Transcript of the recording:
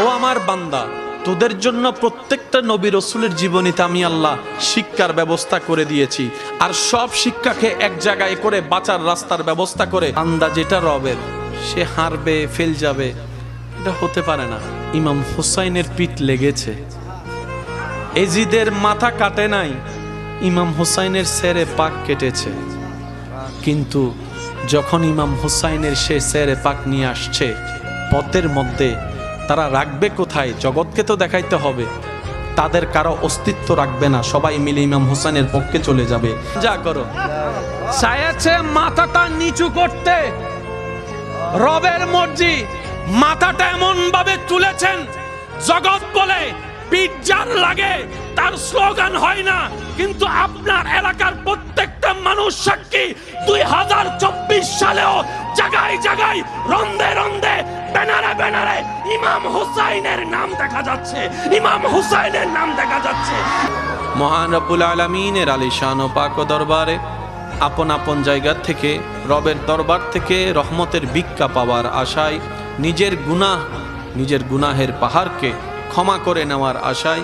ও আমার বান্দা, তোদের জন্য প্রত্যেকটা নবী রসুলের জীবনীতে আমি আল্লাহ শিক্ষার ব্যবস্থা করে দিয়েছি। আর সব শিক্ষাকে এক জায়গায় করে বাঁচার রাস্তার ব্যবস্থা করে আন্দা যেটা রবের, সে হারবে, ফেল যাবে, এটা হতে পারে না। ইমাম হুসাইনের পিঠ লেগেছে। এজিদের মাথা কাটে নাই, ইমাম হুসাইনের সেরে পাক কেটেছে। কিন্তু যখন ইমাম হুসাইনের সে সেরে পাক নিয়ে আসছে, পথের মধ্যে তারা রাখবে কোথায়? জগৎকে তো দেখাইতে হবে। তাদের কারও অস্তিত্ব রাখবে না। সবাই মিলে ইমাম হুসাইনের পক্ষে চলে যাবে। যা করো। চাইছে মাথাটা নিচু করতে। রবের মর্জি মাথাটা এমন ভাবে তুলেছেন, জগৎ বলে, পিজ্জার লাগে, তার স্লোগান হয় না, কিন্তু আপনার সাক্ষী দুই হাজার চব্বিশ সালেও জায়গায় জায়গায় রন্দে রন্দে, ব্যানারে ব্যানারে ইমাম হুসাইনের নাম দেখা যাচ্ছে। ইমাম হুসাইনের নাম দেখা যাচ্ছে। মহান রব্বুল আলমিনের আলিশান ও পাক দরবারে আপন আপন জায়গা থেকে, রবের দরবার থেকে রহমতের ভিক্ষা পাওয়ার আশায়, নিজের গুনাহ, নিজের গুনাহের পাহাড়কে ক্ষমা করে নেওয়ার আশায়